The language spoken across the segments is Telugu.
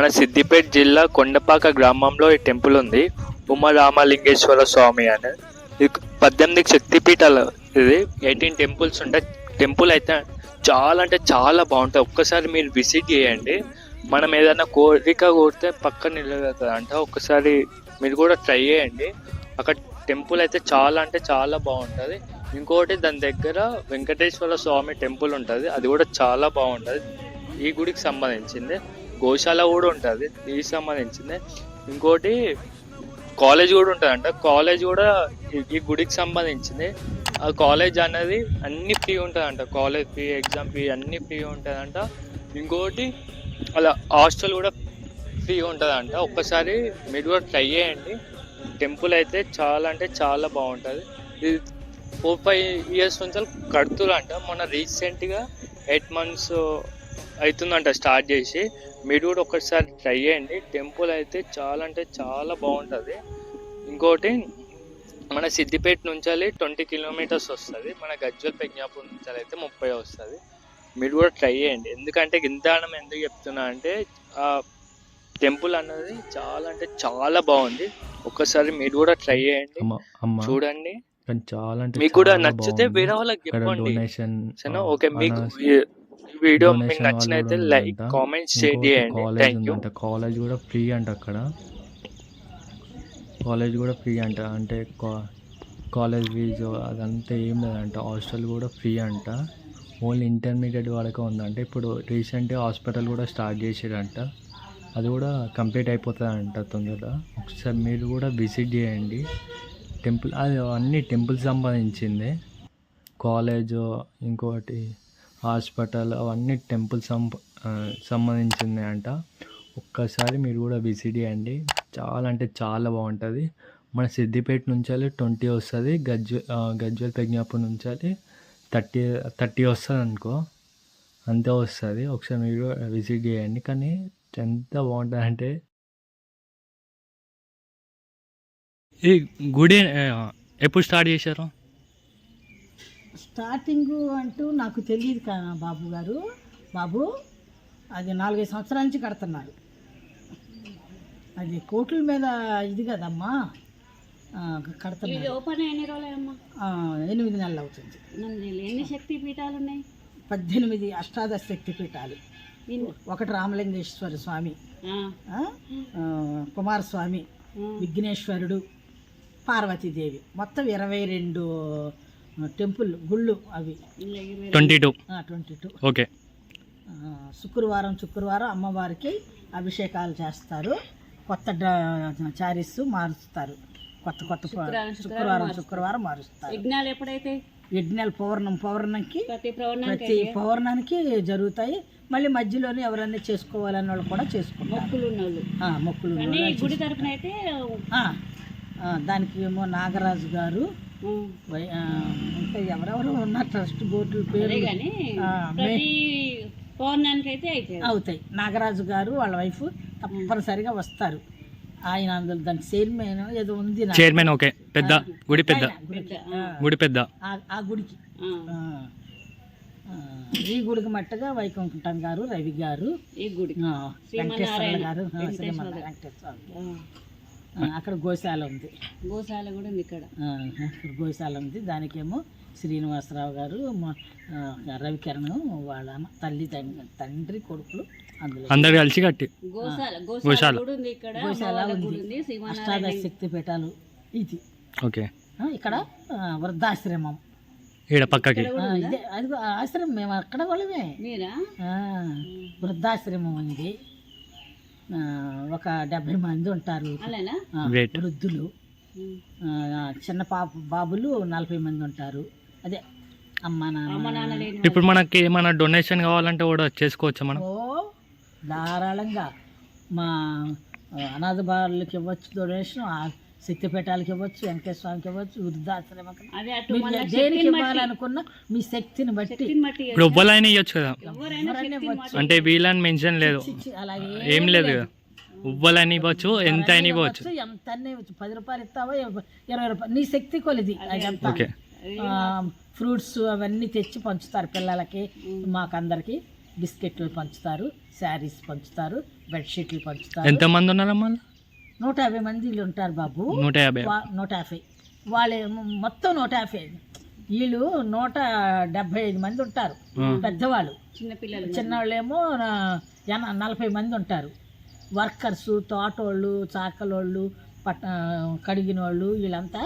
మన సిద్దిపేట జిల్లా కొండపాక గ్రామంలో ఈ టెంపుల్ ఉంది. ఉమారామలింగేశ్వర స్వామి అని. ఇది పద్దెనిమిది శక్తిపీఠాలు ఇది. ఎయిటీన్ టెంపుల్స్ ఉంటాయి. టెంపుల్ అయితే చాలా అంటే చాలా బాగుంటాయి. ఒక్కసారి మీరు విజిట్ చేయండి. మనం ఏదైనా కోరిక కోరితే పక్కన నిలబెడుతుంది అంట. ఒక్కసారి మీరు కూడా ట్రై చేయండి. అక్కడ టెంపుల్ అయితే చాలా అంటే చాలా బాగుంటుంది. ఇంకోటి దాని దగ్గర వెంకటేశ్వర స్వామి టెంపుల్ ఉంటుంది. అది కూడా చాలా బాగుంటుంది. ఈ గుడికి సంబంధించింది. గోశాల కూడా ఉంటుంది దీనికి సంబంధించింది. ఇంకోటి కాలేజ్ కూడా ఉంటుందంట. కాలేజ్ కూడా ఈ- ఈ గుడికి సంబంధించింది. ఆ కాలేజ్ అనేది అన్ని ఫ్రీ ఉంటుందంట. కాలేజ్ ఫీ ఎగ్జామ్ ఫీ అన్ని ఫ్రీ ఉంటుందంట. ఇంకోటి అలా హాస్టల్ కూడా ఫ్రీ ఉంటుందంట. ఒక్కసారి మీరు కూడా ట్రై చేయండి. టెంపుల్ అయితే చాలా అంటే చాలా బాగుంటుంది. ఇది ఫోర్ ఫైవ్ ఇయర్స్ నుంచి కడుతురంట మొన్న రీసెంట్గా ఎయిట్ మంత్స్ అవుతుందంట స్టార్ట్ చేసి. మీరు కూడా ఒకసారి ట్రై చేయండి. టెంపుల్ అయితే చాలా అంటే చాలా బాగుంటుంది. ఇంకోటి మన సిద్దిపేట నుంచి ట్వంటీ కిలోమీటర్స్ వస్తుంది. మన గజ్వల్ పెజ్ఞాపూర్ నుంచి అయితే ముప్పై వస్తుంది. మీరు కూడా ట్రై చేయండి. ఎందుకంటే గింతానం ఎందుకు చెప్తున్నా అంటే ఆ టెంపుల్ అన్నది చాలా అంటే చాలా బాగుంది. ఒక్కసారి మీరు కూడా ట్రై చేయండి. చూడండి. చాలా అంటే మీకు కూడా నచ్చితే. వేరే వాళ్ళకి చెప్పండి. ఓకే మీకు వీడియో మీకు నచ్చినైతే లైక్ కామెంట్ షేర్ చేయండి. థ్యాంక్ యూ కాలేజ్ కూడా ఫ్రీ అంట అక్కడ. కాలేజ్ కూడా ఫ్రీ అంట. అంటే కాలేజ్ ఫీజు అదంతా ఏం లేదంట. హాస్టల్ కూడా ఫ్రీ అంట. ఓన్లీ ఇంటర్మీడియట్ వరకు ఉందంట. ఇప్పుడు రీసెంట్గా హాస్పిటల్ కూడా స్టార్ట్ చేసారంట. అది కూడా కంప్లీట్ అయిపోతుందంట తొందరగా. ఒకసారి మీరు కూడా విజిట్ చేయండి. టెంపుల్ అది అన్ని టెంపుల్ సంబంధించింది. కాలేజ్ ఇంకోటి హాస్పిటల్ అవన్నీ టెంపుల్ సం సంబంధించింది అంట ఒక్కసారి మీరు కూడా విజిట్ చేయండి. చాలా అంటే చాలా బాగుంటుంది. మన సిద్దిపేట నుంచి ట్వంటీ వస్తుంది. గజ్వ ఆ, గజ్వల్ ప్రజ్ఞాపూర్ నుంచి థర్టీ థర్టీ వస్తుంది అనుకో. అంతే వస్తుంది. ఒకసారి మీరు విజిట్ చేయండి. కానీ ఎంత బాగుంటుంది అంటే ఈ గుడి ఎప్పుడు స్టార్ట్ చేశారు? స్టార్టింగ్ అంటూ నాకు తెలియదు కా బాబు గారు. బాబు అది నాలుగైదు సంవత్సరాల నుంచి కడుతున్నారు. అది కోట్ల మీద ఇది కదమ్మా. కడుతున్నారు. ఓపెన్ ఎన్ని రోజులమ్మా ఎనిమిది నెలలు అవుతుంది. ఎన్ని శక్తి పీఠాలు ఉన్నాయి పద్దెనిమిది అష్టాదశ శక్తి పీఠాలు. ఒకటి రామలింగేశ్వర స్వామి కుమారస్వామి. విఘ్నేశ్వరుడు పార్వతీదేవి. మొత్తం ఇరవై రెండు టెంపుల్ గుళ్ళు అవి. Twenty two. Twenty two. Okay. శుక్రవారం శుక్రవారం అమ్మవారికి అభిషేకాలు చేస్తారు. కొత్త చారీస్ మారుస్తారు. కొత్త కొత్త శుక్రవారం శుక్రవారం మారుస్తారు. యజ్ఞాలు ఎప్పుడైతే? యజ్ఞాలు పౌర్ణం పౌర్ణంకి ప్రతి పౌర్ణానికి జరుగుతాయి. మళ్ళీ మధ్యలోనే ఎవరన్నా చేసుకోవాలన్న వాళ్ళు కూడా చేసుకుంటారు. మొక్కులు మొక్కులు గుడి తరపున అయితే దానికి ఏమో నాగరాజు గారు. ఇంకా ఎవరెవరు ఉన్న ట్రస్ట్ బోర్డుల అదే పేరు పౌర్ణానికి అయితే అవుతాయి. నాగరాజు గారు వాళ్ళ వైఫ్ తప్పనిసరిగా వస్తారు. ఆయన అందులో దాని చైర్మన్ ఏదో ఉంది. Chairman okay. పెద్ద గుడి పెద్ద. గుడి పెద్ద. ఆ- గుడికి. ఈ గుడికి మట్టుగా వైకుంఠం గారు రవి గారు. ఈ గుడి. వెంకటేశ్వర. గారు. వెంకటేశ్వర శ్రీమన్నారాయణ అక్కడ గోశాల ఉంది. గోశాల కూడా ఉంది ఇక్కడ. గోశాల ఉంది. దానికేమో శ్రీనివాసరావు గారు రవికిరణ్ వాళ్ళ తల్లి తండ్రి తండ్రి కొడుకులు అందులో. అందరు కలిసి కట్టి. గోశాల గోశాల. ఉంది అష్టాదశ శక్తి పీఠాలు ఇది. ఓకే. ఆ, ఇక్కడ వృద్ధాశ్రమం. ఈడ పక్కకి. ఆ, ఇదే అది ఆశ్రమం మేము అక్కడ వాళ్ళమే. మీరా? ఆ, వృద్ధాశ్రమం ఉంది. ఒక డెబ్బై మంది ఉంటారు. వృద్ధులు. ఆ, చిన్న పాప బాబులు నలభై మంది ఉంటారు. అదే అమ్మ అమ్మ నాన్న ఇప్పుడు మనకి ఏమైనా డొనేషన్ కావాలంటే కూడా చేసుకోవచ్చా మనం? ధారాళంగా మా అనాథ బాలులకి ఇవ్వచ్చు డొనేషన్. ఆ శక్తిపీఠాలకి ఇవ్వచ్చు వెంకటేశ్వర స్వామికి ఇవ్వచ్చు. వృద్ధాశ్రమం అదే అటు మీరు మళ్ళా దేనికి ఇవ్వాలనుకున్న మీ శక్తిని బట్టి. శక్తిని బట్టి ఇప్పుడు ఎవ్వరైనా ఇవ్వచ్చు కదా? అంటే వీళ్ళని మెన్షన్ లేదు. ఏం లేదు కదా? ఇవ్వచ్చు ఎంత అయినా ఇవ్వచ్చు ఎంత అన్నీ ఇవ్వచ్చు. పది రూపాయలు ఇస్తావో? ఇరవై రూపాయలు. నీ శక్తి కొలిది. ఓకే. ఫ్రూట్స్ అవన్నీ తెచ్చి పంచుతారు పిల్లలకి. మాకందరికి బిస్కెట్లు పంచుతారు శారీస్ పంచుతారు బెడ్షీట్లు పంచుతారు. ఎంతమంది ఉన్నారమ్మా నూట యాభై మంది వీళ్ళు ఉంటారు బాబు. నూట యాభై. నూట యాభై. వాళ్ళే మొత్తం నూట యాభై. వీళ్ళు నూట డెబ్బై ఐదు మంది ఉంటారు. పెద్దవాళ్ళు. చిన్నపిల్లలు చిన్నవాళ్ళేమో నలభై మంది ఉంటారు. వర్కర్స్ తోటోళ్ళు చాకలోళ్ళు పట్ట కడిగిన వాళ్ళు వీళ్ళంతా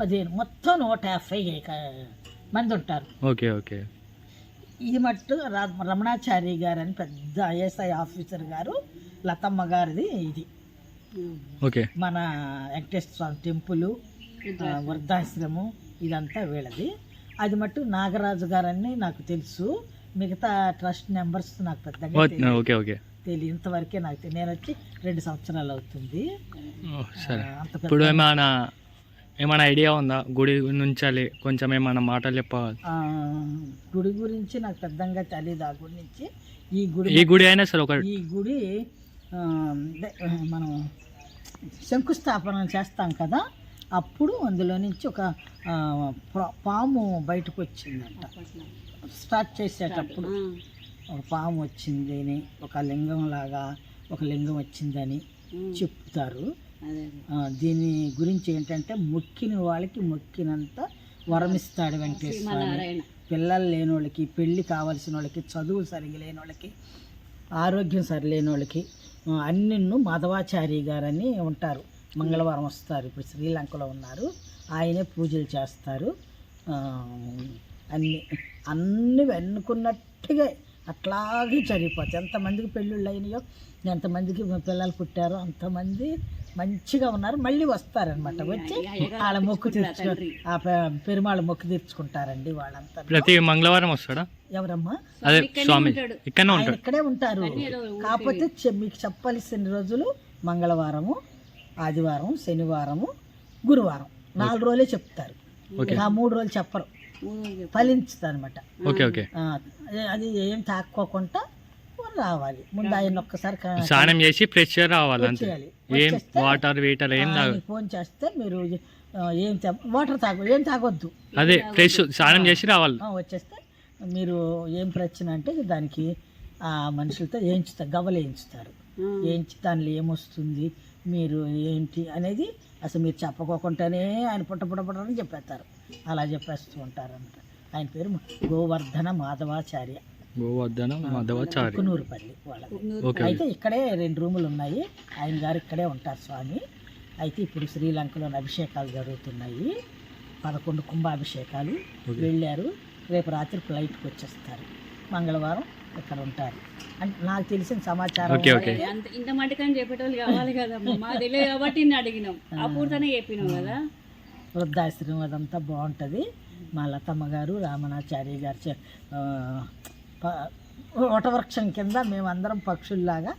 పదిహేను. మొత్తం నూట యాభై మంది ఉంటారు. Okay okay. ఇది మట్టు రమణాచారి గారు అని పెద్ద ఐఎస్ఐ ఆఫీసర్ గారు లతమ్మ గారిది ఇది. ఓకే. మన వెంకటేశ్వర స్వామి టెంపుల్ వృద్ధాశ్రమం ఇదంతా వీళ్ళది. అది మట్టు నాగరాజు గారని నాకు తెలుసు. మిగతా ట్రస్ట్ మెంబర్స్ నాకు పెద్దగా తెలియదు. Okay okay. తెలియదు ఇంతవరకే నాకు. నేను వచ్చి రెండు సంవత్సరాలు అవుతుంది. అంత ఇప్పుడు ఏమైనా ఏమైనా ఐడియా ఉందా? గుడి నుంచి కొంచెం ఏమైనా మాటలు చెప్పాలి. గుడి గురించి నాకు పెద్దగా తెలియదు ఆ గుడి నుంచి. ఈ గుడి ఈ గుడి అయినా సరే ఒక ఈ గుడి మనం శంకుస్థాపన చేస్తాం కదా అప్పుడు అందులో నుంచి ఒక పాము బయటకు వచ్చిందంట. స్టార్ట్ చేసేటప్పుడు ఒక పాము వచ్చింది అని ఒక లింగం లాగా ఒక లింగం వచ్చిందని చెప్తారు. దీని గురించి ఏంటంటే మొక్కిన వాళ్ళకి మొక్కినంత వరమిస్తాడు వెంకటేశ్వర పిల్లలు లేని వాళ్ళకి పెళ్ళి కావాల్సిన వాళ్ళకి చదువు సరిగా లేని వాళ్ళకి ఆరోగ్యం సరిలేని వాళ్ళకి అన్నిన్ను మాధవాచారి గారని ఉంటారు. మంగళవారం వస్తారు. ఇప్పుడు శ్రీలంకలో ఉన్నారు. ఆయనే పూజలు చేస్తారు. అన్ని అన్ని అనుకున్నట్టుగా అట్లాగే జరిగిపోతాయి ఎంతమందికి పెళ్ళిళ్ళు అయినాయో ఎంతమందికి పిల్లలు పుట్టారో అంతమంది మంచిగా ఉన్నారు మళ్ళీ వస్తారనమాట వచ్చి వాళ్ళ మొక్కు తీర్చుకో ఆ పె- పెరుమాళ్ళ మొక్కు తీర్చుకుంటారండి వాళ్ళంతా. ప్రతి మంగళవారం వస్తాడా? ఎవరమ్మా? అదే స్వామి ఆయన ఇక్కడే ఉంటారు. కాకపోతే చె- మీకు చెప్పాల్సిన రోజులు మంగళవారము ఆదివారం శనివారము గురువారం. నాలుగు రోజులే చెప్తారు. ఆ మూడు రోజులు చెప్పరు. ఫలించుతుంది అనమాట ఓకే ఓకే. అది ఏం తాక్కోకుండా రావాలి. ముందు ఆయన ఒక్కసారి స్నానం చేసి ఫ్రెష్ రావాలి అంతే. చేయాలి ఏం వాటర్ వీటర్ ఏం ఫోన్ చేస్తే మీరు ఏం వాటర్ తాగ ఏం తాగొద్దు. అదే ఫ్రెష్ స్నానం చేసి రావాలి. ఆ, వచ్చేస్తే మీరు ఏం ప్రశ్న అంటే దానికి ఆ మనుషులతో వేయించుతారు గవ్వలు వేయించుతారు వేయించి దానిలో ఏమొస్తుంది మీరు ఏంటి అనేది అసలు మీరు చెప్పకోకుండానే ఆయన పుట్ట పుట్ట పుట్టని చెప్పేస్తారు. అలా చెప్పేస్తూ ఉంటారు అనమాట ఆయన పేరు గోవర్ధన మాధవాచార్య. గోవర్ధన మాధవాచారి కునూరుపల్లి వాళ్ళది. అయితే ఇక్కడే రెండు రూములు ఉన్నాయి. ఆయన గారు ఇక్కడే ఉంటారు స్వామి. అయితే ఇప్పుడు శ్రీలంకలో అభిషేకాలు జరుగుతున్నాయి. పదకొండు కుంభాభిషేకాలు వెళ్ళారు. రేపు రాత్రి ఫ్లైట్కి వచ్చేస్తారు. మంగళవారం ఇక్కడ ఉంటారు. అంటే నాకు తెలిసిన సమాచారం ఇంత మటుకని చెప్పేటోళ్ళు కావాలి కదా తెలియదు కాబట్టి అడిగినాం. చెప్పినాం కదా. వృద్ధాశ్రమం అదంతా బాగుంటుంది. మా లతమ్మ గారు రామణాచార్య గారు వటవృక్షం కింద మేమందరం పక్షుల్లాగా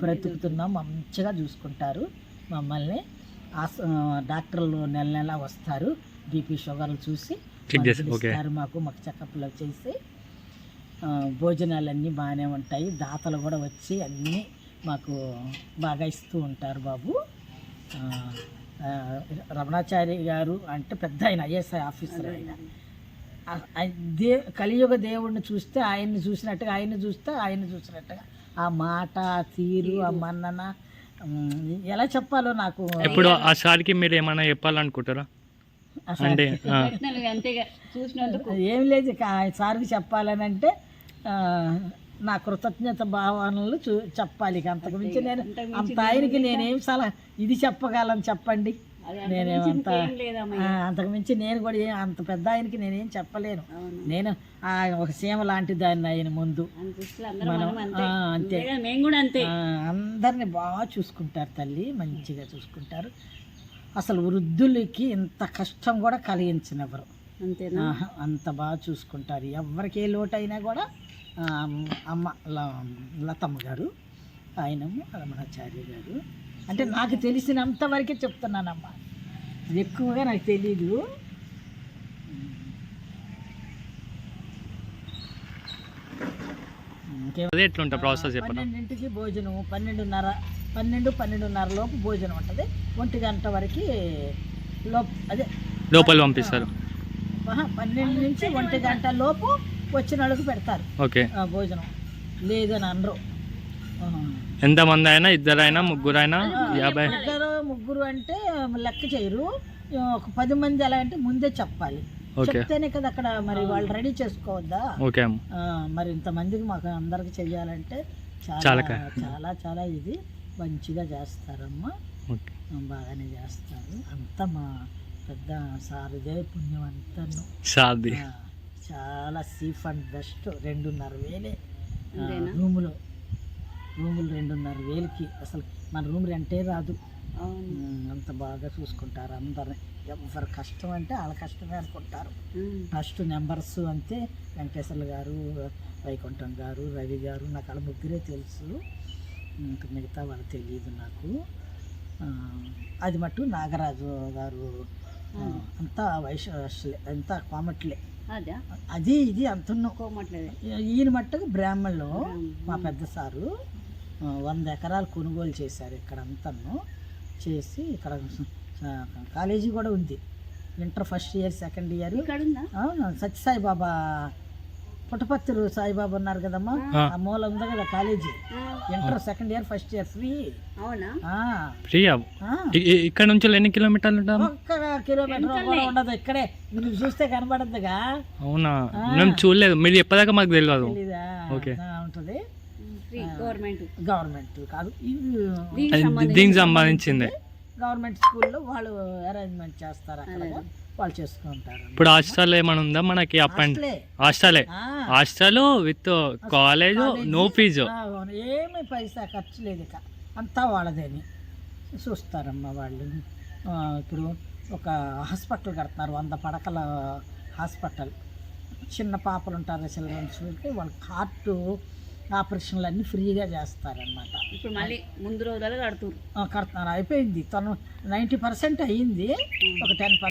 బ్రతుకుతున్నాం. మంచిగా చూసుకుంటారు. మమ్మల్ని డాక్టర్లు నెల నెల వస్తారు. బీపీ షుగర్లు చూసి Check చేసి, మందులు ఓకే. ఇస్తారు మాకు మాకు చెకప్లు చేసి భోజనాలన్నీ బాగానే ఉంటాయి. దాతలు కూడా వచ్చి అన్నీ మాకు బాగా ఇస్తూ ఉంటారు బాబు. రమణాచారి గారు అంటే పెద్ద ఆయన ఐఎస్ఐ ఆఫీసర్ ఆయన. దే కలియుగ దేవుడిని చూస్తే ఆయన్ని చూసినట్టుగా ఆయన్ని చూస్తే ఆయన్ని చూసినట్టుగా. ఆ మాట ఆ తీరు ఆ మన్నన ఎలా చెప్పాలో నాకు ఇప్పుడు ఆ సార్కి మీరు ఏమైనా చెప్పాలనుకుంటారా? అసలు అంటే ఏం లేదు సార్కి చెప్పాలని అంటే నా కృతజ్ఞత భావనలు చూ చెప్పాలి. ఇక అంతకు మించి నేను అంత ఆయనకి నేనేం సలహా ఇది చెప్పగలను చెప్పండి. నేనేమంత ఏం లేదమ్మా ఆ, అంతకు మించి నేను కూడా ఏం అంత పెద్ద ఆయనకి నేనేం చెప్పలేను. నేను ఆ, ఒక సీమ లాంటి దాన్ని ఆయన ముందు అంతే కూడా అందరిని బాగా చూసుకుంటారు తల్లి మంచిగా చూసుకుంటారు. అసలు వృద్ధులకి ఇంత కష్టం కూడా కలిగించినెవరు. అంతేనా? అంత బాగా చూసుకుంటారు. ఎవరికి ఏ లోటైనా కూడా ఆ, అమ్మ లతమ్మ గారు ఆయనము రమణాచార్య గారు అంటే నాకు తెలిసినంత వరకే చెప్తున్నానమ్మా. ఎక్కువగా నాకు తెలీదు. అదే ప్రాసెస్ చెప్పండి పన్నెండింటికి భోజనం పన్నెండున్నర పన్నెండు పన్నెండున్నర లోపు భోజనం ఉంటుంది. ఒంటి గంట వరకు లోపు అదే లోపల పంపిస్తారు. పన్నెండు నుంచి ఒంటి గంట లోపు వచ్చిన వాళ్ళకి పెడతారు. ఓకే. ఆ, భోజనం. లేదని అనరు. ఎంతమంది అయినా ఇద్దరైనా ముగ్గురైనా యాభై ఇద్దరు ముగ్గురు అంటే లెక్క చేయరు. ఒక పది మంది ఎలా అంటే ముందే చెప్పాలి. ఓకే. చెప్తేనే కదా అక్కడ మరి వాళ్ళు రెడీ చేసుకోవద్దా? ఓకే. మరి ఇంతమందికి మాకు అందరికి చెయ్యాలంటే చాలా చాలా చాలా చాలా ఇది. మంచిగా చేస్తారమ్మా. ఓకే. బాగానే చేస్తారు. అంతా మా పెద్ద సారుదే పుణ్యం అంతాను చాలా సీఫ్ అండ్ బెస్ట్. రెండున్నర వేలే? రూములు. రూములు రెండున్నర వేలకి అసలు మన రూమ్ రెంటే రాదు. అంత బాగా చూసుకుంటారు అందరిని ఎవరి కష్టం అంటే వాళ్ళ కష్టమే అనుకుంటారు. ఫస్ట్ నెంబర్స్ అంతే వెంకటేశ్వర్లు గారు వైకుంఠం గారు రవి గారు నాకు వాళ్ళ ముగ్గురే తెలుసు. ఇంకా మిగతా వాళ్ళు తెలియదు నాకు. అది మట్టు నాగరాజు గారు అంతా వైశ్య అంతా కోమట్లే. అదా? ఇది అంత ఈయన మట్టుకు బ్రాహ్మణులు. మా పెద్ద సారు. వంద ఎకరాలు కొనుగోలు చేశారు ఇక్కడ అంతను చేసి ఇక్కడ కాలేజీ కూడా ఉంది. Inter first year second year. Sathya Sai Baba పుట్టపత్తులు Saibaba ఉన్నారు కదమ్మా. ఆ. మూల ఉంది కదా college. Inter second year first year free. అవునా? ప్రియా ఇక్కడ నుంచి ఎన్ని కిలోమీటర్లు ఒక్క కిలోమీటర్ కూడా ఉండదు ఇక్కడే. మీరు చూస్తే కనబడద్దుగా. అవునా? మేము చూడలేదు. మీరు చెప్పదాకా మాకు తెలియదు. ఓకే. ఉంటది. గవర్నమెంట్. గవర్నమెంట్ కాదు. దీనికి సంబంధించిందే. గవర్నమెంట్ స్కూల్లో వాళ్ళు అరేంజ్మెంట్ చేస్తారు అక్కడ. వాళ్ళు చేసుకుంటారు. ఇప్పుడు హాస్టల్ ఏమైనా ఉందా మనకి up and. హాస్టలే. Hostel. With college no fees. ఏమీ పైసా ఖర్చు లేదు ఇక. అంతా వాళ్ళదేని. చూస్తారమ్మా వాళ్ళు. ఇప్పుడు ఒక హాస్పిటల్ కడుతున్నారు వంద పడకల హాస్పిటల్. చిన్న పాపలు ఉంటారు చిల్డ్రన్స్కి వాళ్ళకి హార్ట్ ఆపరేషన్లు అన్నీ ఫ్రీగా చేస్తారనమాట ఇప్పుడు మళ్ళీ ముందు రోజులలో కడుతురు కడుతున్నారు. అయిపోయింది. తను నైంటీ పర్సెంట్ అయ్యింది. ఒక టెన్